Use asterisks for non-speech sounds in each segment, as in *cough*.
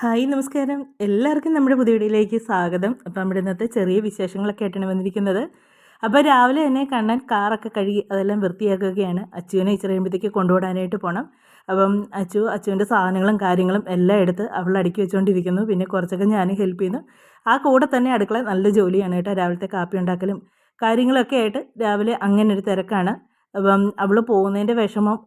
Hi നമസ്കാരം. എല്ലാവർക്കും നമ്മുടെ പുതിയ വീഡിയോയിലേക്ക് സ്വാഗതം. അപ്പോൾ നമ്മുടെ ഇന്നത്തെ ചെറിയ വിശേഷങ്ങളൊക്കെ ആയിട്ടാണ് വന്നിരിക്കുന്നത്. അപ്പോൾ രാവിലെ തന്നെ കണ്ണൻ കാറൊക്കെ കഴുകി അതെല്ലാം വൃത്തിയാക്കുകയാണ്. അച്ചുവിനെ ഇച്ചിരി കഴിയുമ്പോഴത്തേക്ക് കൊണ്ടുപോടാനായിട്ട് പോകണം അപ്പം അച്ചു അച്ചുവിന്റെ സാധനങ്ങളും കാര്യങ്ങളും എല്ലാം എടുത്ത് അവൾ അടുക്കി വെച്ചുകൊണ്ടിരിക്കുന്നു പിന്നെ കുറച്ചൊക്കെ ഞാൻ ഹെൽപ്പ് ചെയ്യുന്നു. ആ കൂടെ തന്നെ അടുക്കള നല്ല ജോലിയാണ് കേട്ടോ രാവിലത്തെ കാപ്പി ഉണ്ടാക്കലും കാര്യങ്ങളൊക്കെ ആയിട്ട് രാവിലെ അങ്ങനെ ഒരു തിരക്കാണ്. അപ്പം അവൾ പോകുന്നതിന്റെ വിഷമം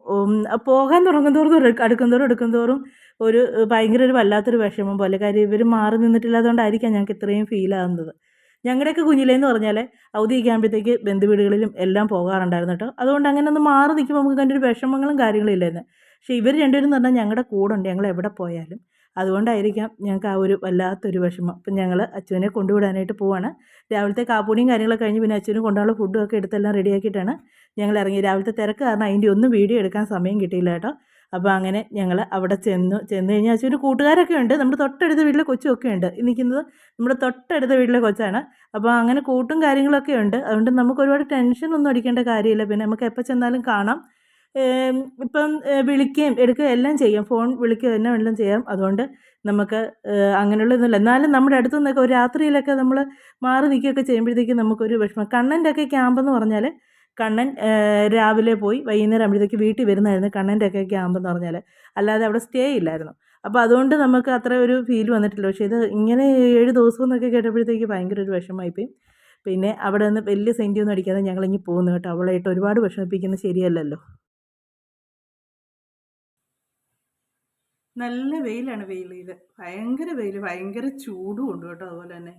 പോകാൻ തുടങ്ങും തോറും അടുക്കും തോറും എടുക്കും തോറും ഒരു ഭയങ്കര ഒരു വല്ലാത്തൊരു വിഷമം പോലെ. കാര്യം ഇവർ മാറി നിന്നിട്ടില്ലാത്തതുകൊണ്ടായിരിക്കാം ഞങ്ങൾക്ക് ഇത്രയും ഫീൽ ആകുന്നത് ഞങ്ങളുടെയൊക്കെ കുഞ്ഞിലേന്ന് പറഞ്ഞാൽ അവധിയൊക്കെ ആകുമ്പോഴത്തേക്ക് ബന്ധുവീടുകളിലും എല്ലാം പോകാറുണ്ടായിരുന്നു കേട്ടോ അതുകൊണ്ട് അങ്ങനെ ഒന്ന് മാറി നിൽക്കുമ്പോൾ നമുക്ക് കണ്ടൊരു വിഷമങ്ങളും കാര്യങ്ങളും ഇല്ലായിരുന്നു. പക്ഷേ ഇവർ രണ്ടുപേരും എന്ന് പറഞ്ഞാൽ ഞങ്ങളുടെ കൂടെ ഉണ്ട് ഞങ്ങൾ എവിടെ പോയാലും. അതുകൊണ്ടായിരിക്കാം ഞങ്ങൾക്ക് ആ ഒരു വല്ലാത്തൊരു വിഷമം. അപ്പം ഞങ്ങൾ അച്ഛനെ കൊണ്ടുവിടാനായിട്ട് പോവാണ്. രാവിലത്തെ കാപ്പൂണിയും കാര്യങ്ങളൊക്കെ കഴിഞ്ഞ് പിന്നെ അച്ഛനും കൊണ്ടുള്ള ഫുഡും ഒക്കെ എടുത്തെല്ലാം റെഡിയാക്കിയിട്ടാണ് ഞങ്ങൾ ഇറങ്ങി രാവിലത്തെ തിരക്ക് കാരണം അതിന്റെ ഒന്നും വീഡിയോ എടുക്കാൻ സമയം കിട്ടിയില്ല കേട്ടോ അപ്പോൾ അങ്ങനെ ഞങ്ങൾ അവിടെ ചെന്നു. ചെന്ന് കഴിഞ്ഞാൽ ഒരു കൂട്ടുകാരൊക്കെ ഉണ്ട്. നമ്മുടെ തൊട്ടടുത്ത വീട്ടിലെ കൊച്ചുമൊക്കെ ഉണ്ട്. നിൽക്കുന്നത് നമ്മുടെ തൊട്ടടുത്ത വീട്ടിലെ കൊച്ചാണ്. അപ്പോൾ അങ്ങനെ കൂട്ടും കാര്യങ്ങളൊക്കെ ഉണ്ട്. അതുകൊണ്ട് നമുക്ക് ഒരുപാട് ടെൻഷൻ ഒന്നും അടിക്കേണ്ട കാര്യമില്ല. പിന്നെ നമുക്ക് എപ്പോൾ ചെന്നാലും കാണാം. ഇപ്പം വിളിക്കുകയും എടുക്കുകയും എല്ലാം ചെയ്യാം. ഫോൺ വിളിക്കുക എല്ലാം എല്ലാം ചെയ്യാം. അതുകൊണ്ട് നമുക്ക് അങ്ങനെയുള്ള ഇതൊന്നുമില്ല എന്നാലും നമ്മുടെ അടുത്തു നിന്നൊക്കെ ഒരു രാത്രിയിലൊക്കെ നമ്മൾ മാറി നിൽക്കുകയൊക്കെ ചെയ്യുമ്പോഴത്തേക്കും നമുക്കൊരു വിഷമം. കണ്ണന്റെ ഒക്കെ ക്യാമ്പെന്ന് പറഞ്ഞാൽ കണ്ണൻ രാവിലെ പോയി വൈകുന്നേരം ആകുമ്പോഴത്തേക്ക് വീട്ടിൽ വരുന്നതായിരുന്നു. കണ്ണന്റെ ഒക്കെ ക്യാമ്പെന്ന് പറഞ്ഞാൽ അല്ലാതെ അവിടെ സ്റ്റേ ഇല്ലായിരുന്നു. അപ്പോൾ അതുകൊണ്ട് നമുക്ക് അത്ര ഒരു ഫീൽ വന്നിട്ടില്ല. പക്ഷേ ഇത് ഇങ്ങനെ ഏഴ് ദിവസം എന്നൊക്കെ കേട്ടപ്പോഴത്തേക്ക് ഭയങ്കര ഒരു വിഷമമായിപ്പോയി പിന്നെ അവിടെ നിന്ന് വലിയ സെന്റി ഒന്നും അടിക്കാതെ ഞങ്ങളിങ്ങി പോകുന്നു കേട്ടോ. അവളായിട്ട് ഒരുപാട് വിഷമിപ്പിക്കുന്നത് ശരിയല്ലല്ലോ. നല്ല വെയിലാണ് വെയിൽ ഇത് ഭയങ്കര വെയിൽ ഭയങ്കര ചൂടും ഉണ്ട് കേട്ടോ അതുപോലെ തന്നെ.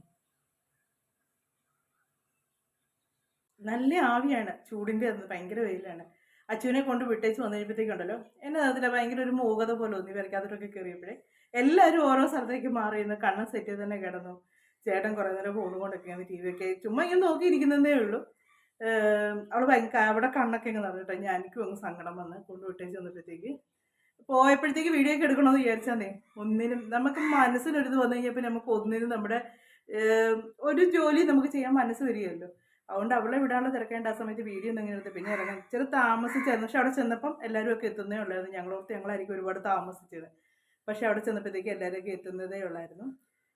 നല്ല ആവിയാണ് ചൂടിന്റെ അത് ഭയങ്കര വെയിലാണ്. അച്ഛനെ കൊണ്ട് വിട്ടേച്ച് വന്നു കഴിയുമ്പോഴത്തേക്കുണ്ടല്ലോ എന്നെ അതിൽ ഭയങ്കര ഒരു മൂകത പോലെ തോന്നി വരയ്ക്കാത്തോട്ടൊക്കെ കയറിയപ്പോഴേ എല്ലാവരും ഓരോ സ്ഥലത്തേക്ക് മാറി ഇന്ന് കണ്ണ് സെറ്റ് തന്നെ കിടന്നു. ചേട്ടൻ കുറേ നേരം ഫോണും കൊണ്ടൊക്കെയാണ് ടി വി ഒക്കെ ചുമ്മാ ഇങ്ങനെ നോക്കിയിരിക്കുന്നതേ ഉള്ളൂ. അവൾ ഭയങ്കര അവിടെ കണ്ണൊക്കെ ഇങ്ങനെ നടന്നിട്ട് ഞാൻ എനിക്കും അങ്ങ് സങ്കടം വന്ന് കൊണ്ട് വിട്ടേച്ച് വന്നപ്പോഴത്തേക്ക്. പോയപ്പോഴത്തേക്ക് വീഡിയോ ഒക്കെ എടുക്കണമെന്ന് വിചാരിച്ചാന്നേ ഒന്നിനും നമുക്ക് മനസ്സിനൊരിത് വന്നു കഴിഞ്ഞപ്പോൾ നമുക്ക് ഒന്നിനും നമ്മുടെ ഒരു ജോലി നമുക്ക് ചെയ്യാൻ മനസ്സ് വരികയല്ലോ. അതുകൊണ്ട് അവളെ വിടാനുള്ള തിരക്കേണ്ട ആ സമയത്ത് വീഡിയോ ഒന്നും ഇങ്ങനെ പിന്നെ ഇറങ്ങാൻ ഇച്ചിരി താമസിച്ചായിരുന്നു പക്ഷെ അവിടെ ചെന്നപ്പം എല്ലാവരും ഒക്കെ എത്തുന്നേ ഉള്ളായിരുന്നു. ഞങ്ങളോർത്ത് ഞങ്ങളായിരിക്കും ഒരുപാട് താമസിച്ചത്. പക്ഷെ അവിടെ ചെന്നപ്പോഴത്തേക്ക് എല്ലാവരും എത്തുന്നതേ ഉള്ളായിരുന്നു.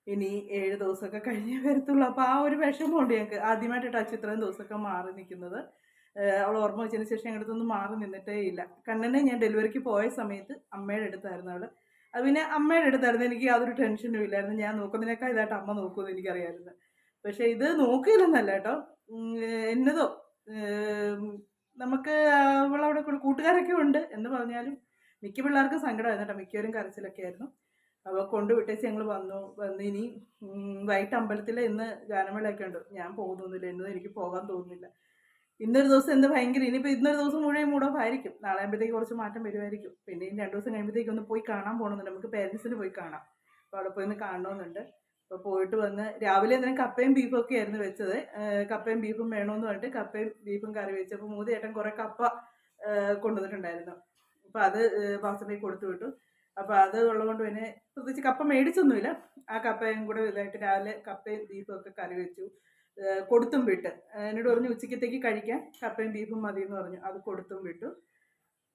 ഇനി ഏഴ് ദിവസമൊക്കെ കഴിഞ്ഞേ വരത്തുള്ളൂ. അപ്പോൾ ആ ഒരു വിഷമമുണ്ട് ഞങ്ങൾക്ക്. ആദ്യമായിട്ട് ടച്ച് ഇത്രയും ദിവസമൊക്കെ മാറി നിൽക്കുന്നത്. അവൾ ഓർമ്മ വെച്ചതിന് ശേഷം ഞങ്ങളുടെ അടുത്തൊന്നും മാറി നിന്നിട്ടേ ഇല്ല. കണ്ണനെ ഞാൻ ഡെലിവറിക്ക് പോയ സമയത്ത് അമ്മയുടെ അടുത്തായിരുന്നു അവൾ അത് പിന്നെ അമ്മയുടെ അടുത്തായിരുന്നു. എനിക്ക് യാതൊരു ടെൻഷനും ഇല്ലായിരുന്നു. ഞാൻ നോക്കുന്നതിനേക്കാൾ ഇതായിട്ട് അമ്മ നോക്കുമെന്ന് എനിക്കറിയാമായിരുന്നു. പക്ഷേ ഇത് നോക്കിയില്ലെന്നല്ല കേട്ടോ. എന്നതോ നമുക്ക് അവളവിടെ കൂട്ടുകാരൊക്കെ ഉണ്ട് എന്ന് പറഞ്ഞാലും മിക്ക പിള്ളേർക്കും സങ്കടമായിരുന്നു കേട്ടോ. മിക്കവരും കരച്ചിലൊക്കെ ആയിരുന്നു. അവ കൊണ്ടുവിട്ടേച്ച് ഞങ്ങൾ വന്നു. വന്ന് ഇനി വൈകിട്ട് അമ്പലത്തിൽ ഇന്ന് ഗാനമേളയൊക്കെ ഉണ്ട്. ഞാൻ പോകുന്നില്ല. ഇന്ന് എനിക്ക് പോകാൻ തോന്നുന്നില്ല. ഇന്നൊരു ദിവസം എന്ത് ഭയങ്കര ഇനിയിപ്പോൾ ഇന്നൊരു ദിവസം മുഴുവൻ മൂടോ ആയിരിക്കും. നാളെ ആകുമ്പോഴത്തേക്ക് കുറച്ച് മാറ്റം വരുമായിരിക്കും പിന്നെ ഇനി രണ്ട് ദിവസം കഴിയുമ്പോഴത്തേക്ക് ഒന്ന് പോയി കാണാൻ പോകണമെന്നുണ്ട് നമുക്ക് പേരൻസിന് പോയി കാണാം. അപ്പോൾ അവിടെ പോയി ഒന്ന് കാണണമെന്നുണ്ട് അപ്പോൾ പോയിട്ട് വന്ന് രാവിലെ എന്തിനും കപ്പയും ബീഫും ഒക്കെ ആയിരുന്നു വെച്ചത്. കപ്പയും ബീഫും വേണമെന്ന് പറഞ്ഞിട്ട് കപ്പയും ബീഫും കറി വെച്ചപ്പോൾ മൂന്ന് ചേട്ടൻ കുറേ കപ്പ കൊണ്ടുവന്നിട്ടുണ്ടായിരുന്നു. അപ്പോൾ അത് പാസത്തേക്ക് കൊടുത്തു വിട്ടു. അപ്പോൾ അത് ഉള്ളതുകൊണ്ട് പിന്നെ പ്രത്യേകിച്ച് കപ്പ മേടിച്ചൊന്നുമില്ല. ആ കപ്പയും കൂടെ ഇതായിട്ട് രാവിലെ കപ്പയും ബീഫും ഒക്കെ കറി വെച്ചു. കൊടുത്തും വിട്ട്. എന്നോട് പറഞ്ഞു ഉച്ചക്കത്തേക്ക് കഴിക്കാൻ കപ്പയും ബീഫും മതി എന്ന് പറഞ്ഞു. അത് കൊടുത്തും വിട്ടു.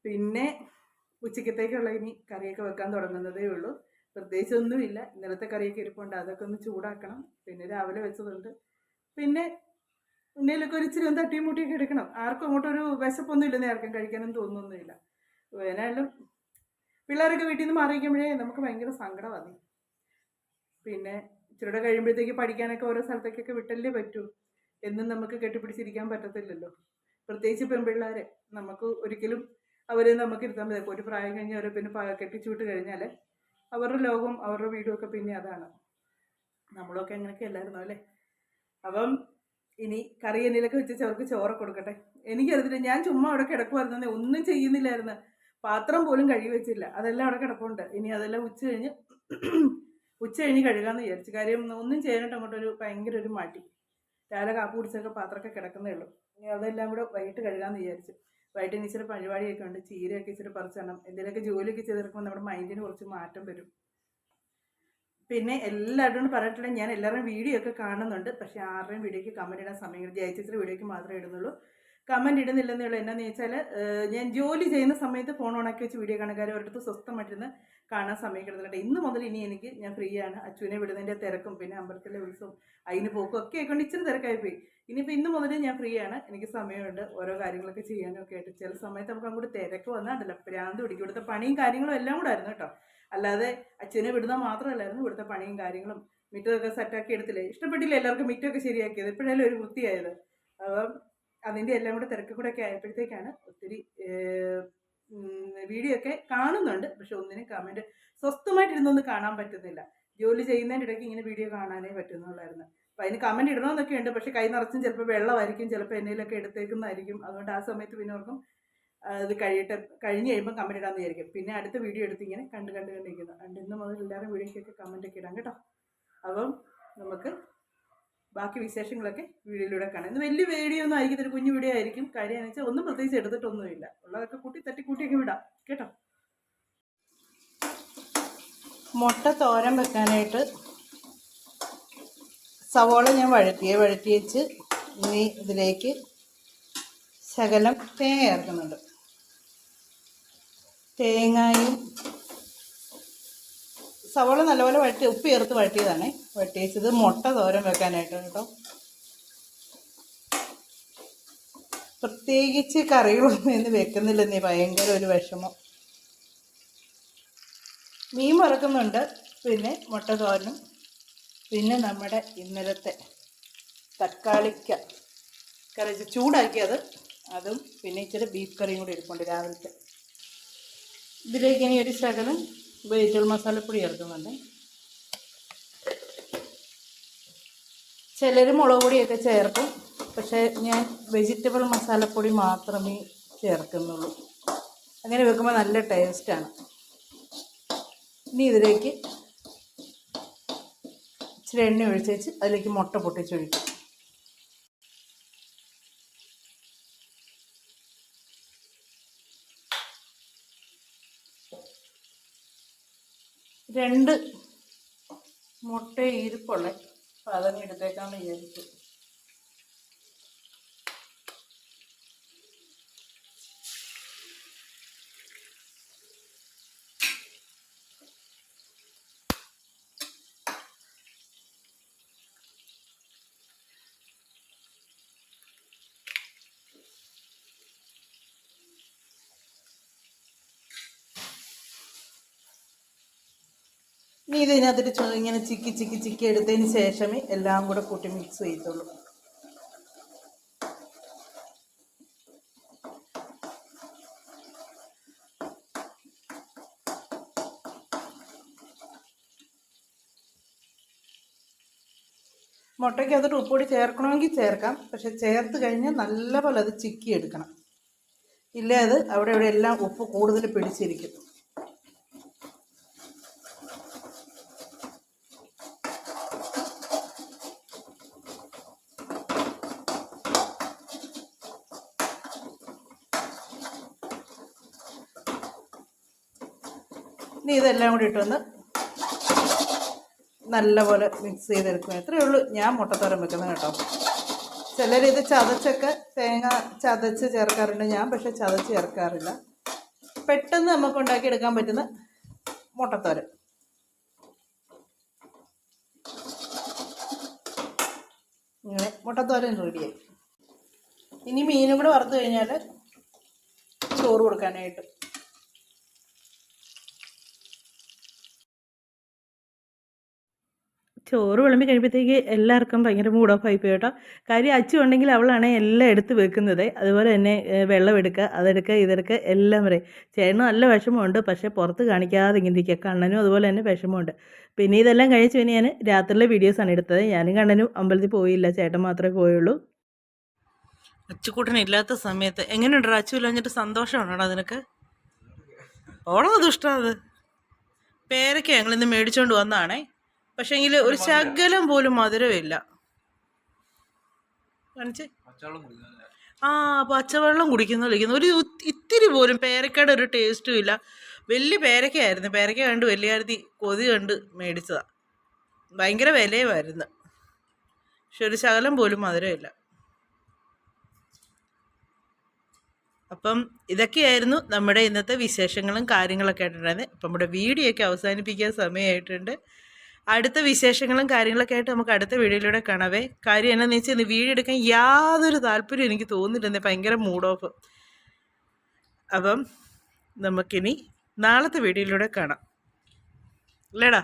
പിന്നെ ഉച്ചക്കത്തേക്കുള്ള ഇനി കറിയൊക്കെ വെക്കാൻ തുടങ്ങുന്നതേ ഉള്ളൂ. പ്രത്യേകിച്ച് ഒന്നുമില്ല ഇന്നലത്തെ കറിയൊക്കെ ഇരിപ്പുണ്ട്. അതൊക്കെ ഒന്ന് ചൂടാക്കണം. പിന്നെ രാവിലെ വെച്ചതുണ്ട്. പിന്നെ ഉണ്ണിയിലൊക്കെ ഒരു ഇച്ചിരി ഒന്ന് തട്ടിയും മുട്ടിയൊക്കെ എടുക്കണം. ആർക്കും അങ്ങോട്ടൊരു വിശപ്പൊന്നും ഇല്ലെന്ന് ആർക്കും കഴിക്കാനും തോന്നുന്നൊന്നുമില്ല. ഏതായാലും പിള്ളേരൊക്കെ വീട്ടിൽ നിന്ന് മാറിയിരിക്കുമ്പോഴേ നമുക്ക് ഭയങ്കര സങ്കടമാണ് പിന്നെ ഇച്ചിരൂടെ കഴിയുമ്പോഴത്തേക്ക് പഠിക്കാനൊക്കെ ഓരോ സ്ഥലത്തേക്കൊക്കെ വിട്ടല്ലേ പറ്റൂ. എന്നും നമുക്ക് കെട്ടിപ്പിടിച്ചിരിക്കാൻ പറ്റത്തില്ലല്ലോ. പ്രത്യേകിച്ച് പെൺപിള്ളേരെ. നമുക്ക് ഒരിക്കലും അവരെ നമുക്ക് ഇരുത്താൻ പറ്റില്ല. ഒരു പ്രായം കഴിഞ്ഞ് അവരെ പിന്നെ കെട്ടിച്ചു വിട്ട് കഴിഞ്ഞാൽ അവരുടെ ലോകവും അവരുടെ വീടും ഒക്കെ പിന്നെ അതാണ്. നമ്മളൊക്കെ അങ്ങനെയൊക്കെ അല്ലായിരുന്നു അല്ലേ? അപ്പം ഇനി കറി എന്നിലൊക്കെ വെച്ച് അവർക്ക് ചോറ് കൊടുക്കട്ടെ. എനിക്കറിയത്തില്ല ഞാൻ ചുമ്മാ അവിടെ കിടക്കുമായിരുന്നേ ഒന്നും ചെയ്യുന്നില്ലായിരുന്നു. പാത്രം പോലും കഴുകി വെച്ചില്ല. അതെല്ലാം അവിടെ കിടപ്പുണ്ട്. ഇനി അതെല്ലാം ഉച്ച കഴിഞ്ഞ് *clears throat* ഉച്ച കഴിഞ്ഞ് കഴുകാമെന്ന് വിചാരിച്ചു. കാര്യം ഒന്നും ചെയ്യാനായിട്ട് അങ്ങോട്ടൊരു ഭയങ്കര ഒരു മടി. രാവിലെ കാപ്പി കുടിച്ചൊക്കെ പാത്രമൊക്കെ കിടക്കുന്നേ ഉള്ളൂ. ഇനി അതെല്ലാം കൂടെ വൈകിട്ട് കഴുകാമെന്ന് വിചാരിച്ചു. വൈകിട്ട് ഇച്ചിരി പരിപാടിയൊക്കെ ഉണ്ട്. ചീരയൊക്കെ ഇച്ചിരി പറിച്ചണം എന്തെങ്കിലുമൊക്കെ ജോലിയൊക്കെ ചെയ്തെടുക്കുമ്പോൾ നമ്മുടെ മൈൻഡിന് കുറച്ച് മാറ്റം വരും. പിന്നെ എല്ലാവരോടും പറഞ്ഞിട്ടുണ്ടെങ്കിൽ ഞാൻ എല്ലാവരുടെയും വീഡിയോ ഒക്കെ കാണുന്നുണ്ട്. പക്ഷേ ആരുടെയും വീഡിയോക്ക് കമന്റ് ഇടാൻ സമയം ജയിച്ചിട്ട് വീഡിയോക്ക് മാത്രമേ ഇടുന്നുള്ളൂ. കമന്റ് ഇടുന്നില്ലെന്നേ ഉള്ളൂ. എന്നാന്ന് ചോദിച്ചാൽ ഞാൻ ജോലി ചെയ്യുന്ന സമയത്ത് ഫോൺ ഓണാക്കി വെച്ച് വീഡിയോ കാണുകാർ ഒരിടത്ത് സ്വസ്ഥമായിട്ടിരുന്ന് കാണാൻ സമയം കിടന്നിട്ടുണ്ട് ഇന്ന് മുതൽ ഇനി എനിക്ക് ഞാൻ ഫ്രീ ആണ്. അച്ഛനെ വിടുന്നതിന്റെ തിരക്കും പിന്നെ അമ്പലത്തിലെ ഉത്സവം അതിന് പോക്കും ഒക്കെ ആയിക്കൊണ്ട് ഇച്ചിരി തിരക്കായി പോയി. ഇനിയിപ്പോൾ ഇന്ന് മുതൽ ഞാൻ ഫ്രീ ആണ്. എനിക്ക് സമയമുണ്ട് ഓരോ കാര്യങ്ങളൊക്കെ ചെയ്യാനും ഒക്കെ ആയിട്ട്. ചില സമയത്ത് നമുക്ക് അങ്ങോട്ട് തിരക്ക് വന്നാണ്ടല്ലോ. പ്രാന്ത് പിടിക്കും. ഇവിടുത്തെ പണിയും കാര്യങ്ങളും എല്ലാം കൂടെ ആയിരുന്നു കേട്ടോ. അല്ലാതെ അച്ഛനെ വിടുന്ന മാത്രമല്ലായിരുന്നു ഇവിടുത്തെ പണിയും കാര്യങ്ങളും. മിറ്റൊക്കെ സെറ്റാക്കി എടുത്തില്ലേ? ഇഷ്ടപ്പെട്ടില്ല എല്ലാവർക്കും മിറ്റമൊക്കെ ശരിയാക്കിയത്? എപ്പോഴായാലും ഒരു വൃത്തിയായത്? അപ്പം അതിന്റെ എല്ലാം കൂടെ തിരക്ക് കൂടെ ഒക്കെ ആയപ്പോഴത്തേക്കാണ് ഒത്തിരി വീഡിയോ ഒക്കെ കാണുന്നുണ്ട്. പക്ഷെ ഒന്നിനും കമന്റ് സ്വസ്ഥമായിട്ടിരുന്നൊന്നും കാണാൻ പറ്റുന്നില്ല. ജോലി ചെയ്യുന്നതിന്റെ ഇടയ്ക്ക് ഇങ്ങനെ വീഡിയോ കാണാനേ പറ്റുന്നുള്ളായിരുന്നു. അപ്പം അതിന് കമന്റ് ഇടണമെന്നൊക്കെ ഉണ്ട്. പക്ഷെ കൈ നിറച്ചും ചിലപ്പോൾ വെള്ളമായിരിക്കും. ചിലപ്പോൾ എന്നതിലൊക്കെ എടുത്തേക്കുന്നതായിരിക്കും. അതുകൊണ്ട് ആ സമയത്ത് പിന്നെ ഓർക്കും അത് കഴിയട്ടെ കഴിഞ്ഞ് കഴിയുമ്പോൾ കമന്റ് ഇടാമെന്ന് വിചാരിക്കും. പിന്നെ അടുത്ത വീഡിയോ എടുത്ത് ഇങ്ങനെ കണ്ട് കണ്ട് കണ്ടിരിക്കുന്നു. അതുകൊണ്ട് ഇന്ന് മുതൽ എല്ലാവരും വീഡിയോയ്ക്കൊക്കെ കമന്റൊക്കെ ഇടാം കേട്ടോ. അപ്പം നമുക്ക് ബാക്കി വിശേഷങ്ങളൊക്കെ വീഡിയോയിലൂടെ കാണാം. ഇന്ന് വലിയ വീഡിയോ ഒന്നും ആയിരിക്കും ഒരു കുഞ്ഞു വീഡിയോ ആയിരിക്കും. കാര്യം എന്ന് വെച്ചാൽ ഒന്നും പ്രത്യേകിച്ച് എടുത്തിട്ടൊന്നുമില്ല. ഉള്ളതൊക്കെ കൂട്ടി തട്ടി കൂട്ടിയൊക്കെ വിടാം. കേട്ടോ? മുട്ട തോരൻ വെക്കാനായിട്ട് സവോള ഞാൻ വഴറ്റിയെ വഴറ്റി വെച്ച് ഇനി ഇതിലേക്ക് ശകലം തേങ്ങ ചേർക്കുന്നുണ്ട്. തേങ്ങയും സവോള നല്ലപോലെ വഴറ്റി ഉപ്പ് ചേർത്ത് വഴറ്റിയതാണ്. വഴറ്റി വെച്ചത് മുട്ട തോരൻ വെക്കാനായിട്ട് കേട്ടോ. പ്രത്യേകിച്ച് കറികളൊന്നും ഇന്ന് വെക്കുന്നില്ലെന്നേ ഭയങ്കര ഒരു വിഷമം. മീൻ വറക്കുന്നുണ്ട്. പിന്നെ മുട്ട തോരനും. പിന്നെ നമ്മുടെ ഇന്നലത്തെ തക്കാളിക്ക. കറി ചൂടാക്കിയത്. അതും പിന്നെ ഇച്ചിരി ബീഫ് കറിയും കൂടി ഇരിപ്പുണ്ട് രാവിലത്തെ. ഇതിലേക്ക് ഇനി ഒരു ശകലം വെജിറ്റബിൾ മസാലപ്പൊടി ചേർക്കുന്നുണ്ട് ചിലർ മുളക് പൊടിയൊക്കെ ചേർക്കും. പക്ഷേ ഞാൻ വെജിറ്റബിൾ മസാലപ്പൊടി മാത്രമേ ചേർക്കുന്നുള്ളൂ. അങ്ങനെ വെക്കുമ്പോൾ നല്ല ടേസ്റ്റാണ്. ഇനി ഇതിലേക്ക് ഇച്ചിരി എണ്ണ ഒഴിച്ച് വെച്ച് അതിലേക്ക് മുട്ട പൊട്ടിച്ചൊഴിക്കും. രണ്ട് മുട്ട ഇരിപ്പുള്ള അപ്പം അതങ്ങ് വിചാരിച്ചു. ഇനി ഇത് ഇതിനകത്തിട്ട് ഇങ്ങനെ ചിക്കി ചിക്കി ചിക്കി എടുത്തതിന് ശേഷമേ എല്ലാം കൂടെ കൂട്ടി മിക്സ് ചെയ്യത്തുള്ളൂ. മുട്ടയ്ക്ക് അതിട്ട് ഉപ്പൊടി ചേർക്കണമെങ്കിൽ ചേർക്കാം. പക്ഷെ ചേർത്ത് കഴിഞ്ഞാൽ നല്ലപോലെ അത് ചിക്കി എടുക്കണം. ഇല്ലേ അത് അവിടെ ഇവിടെ എല്ലാം ഉപ്പ് കൂടുതൽ പിടിച്ചിരിക്കും. ഇനി ഇതെല്ലാം കൂടി ഇട്ടൊന്ന് നല്ലപോലെ മിക്സ് ചെയ്തെടുക്കും എത്രയേ ഉള്ളൂ ഞാൻ മുട്ടത്തോരൻ വെക്കുന്നത് കേട്ടോ. ചിലരിത് ചതച്ചൊക്കെ തേങ്ങ ചതച്ച് ചേർക്കാറുണ്ട് ഞാൻ പക്ഷെ ചതച്ച് ചേർക്കാറില്ല. പെട്ടെന്ന് നമുക്ക് ഉണ്ടാക്കിയെടുക്കാൻ പറ്റുന്ന മുട്ടത്തോരൻ. ഇങ്ങനെ മുട്ടത്തോരൻ റെഡിയായി ഇനി മീനും കൂടെ വറുത്ത് കഴിഞ്ഞാൽ ചോറ് കൊടുക്കാനായിട്ട്. ചോറ് വിളമ്പി കഴിയുമ്പോഴത്തേക്ക് എല്ലാവർക്കും ഭയങ്കര മൂഡ് ഓഫ് ആയിപ്പോയി കേട്ടോ. കാര്യം അച്ചു ഉണ്ടെങ്കിൽ അവളാണ് എല്ലാം എടുത്ത് വെക്കുന്നത്. അതുപോലെ തന്നെ വെള്ളം എടുക്കുക അതെടുക്കുക ഇതെടുക്കുക എല്ലാം പറയും ചേട്ടന് നല്ല വിഷമമുണ്ട്. പക്ഷേ പുറത്ത് കാണിക്കാതെ ഇങ്ങനെ ഇരിക്കുക. കണ്ണനും അതുപോലെ തന്നെ വിഷമമുണ്ട്. പിന്നെ ഇതെല്ലാം കഴിച്ച് പിന്നെ ഞാൻ രാത്രിയിലെ വീഡിയോസാണ് എടുത്തത്. ഞാനും കണ്ണനും അമ്പലത്തിൽ പോയില്ല. ചേട്ടൻ മാത്രമേ പോയുള്ളൂ. അച്ചുകൂട്ടനില്ലാത്ത സമയത്ത് എങ്ങനെയുണ്ടോ അച്ചു ഇല്ലാഞ്ഞിട്ട് സന്തോഷമാണോടാ നിനക്ക്? ഓണോ ദുഷ്ടം അത്. പേരൊക്കെ ഞങ്ങളിന്ന് മേടിച്ചുകൊണ്ട് വന്നാണേ പക്ഷേങ്കിൽ ഒരു ശകലം പോലും മധുരമില്ല. കാണിച്ച്? ആ പച്ചവെള്ളം കുടിക്കുന്ന വിളിക്കുന്നു ഒരു ഇത്തിരി പോലും പേരക്കയുടെ ഒരു ടേസ്റ്റും ഇല്ല. വലിയ പേരക്കയായിരുന്നു. പേരക്ക കണ്ട് വലിയ കാര്യത്തിൽ കൊതി കണ്ട് മേടിച്ചതാ. ഭയങ്കര വിലയുമായിരുന്നു. പക്ഷെ ഒരു ശകലം പോലും മധുരമില്ല. അപ്പം ഇതൊക്കെയായിരുന്നു നമ്മുടെ ഇന്നത്തെ വിശേഷങ്ങളും കാര്യങ്ങളൊക്കെ ആയിട്ടുണ്ടായിരുന്നത്. അപ്പം നമ്മുടെ വീഡിയോ ഒക്കെ അവസാനിപ്പിക്കാൻ സമയമായിട്ടുണ്ട്. അടുത്ത വിശേഷങ്ങളും കാര്യങ്ങളൊക്കെ ആയിട്ട് നമുക്ക് അടുത്ത വീഡിയോയിലൂടെ കാണാവേ. കാര്യം എന്നാന്ന് വെച്ചാൽ ഇന്ന് വീഡിയോ എടുക്കാൻ യാതൊരു താല്പര്യം എനിക്ക് തോന്നിയിട്ടുണ്ട് ഭയങ്കര മൂഡ് ഓഫ് അപ്പം നമുക്കിനി നാളത്തെ വീഡിയോയിലൂടെ കാണാം. അല്ലേടാ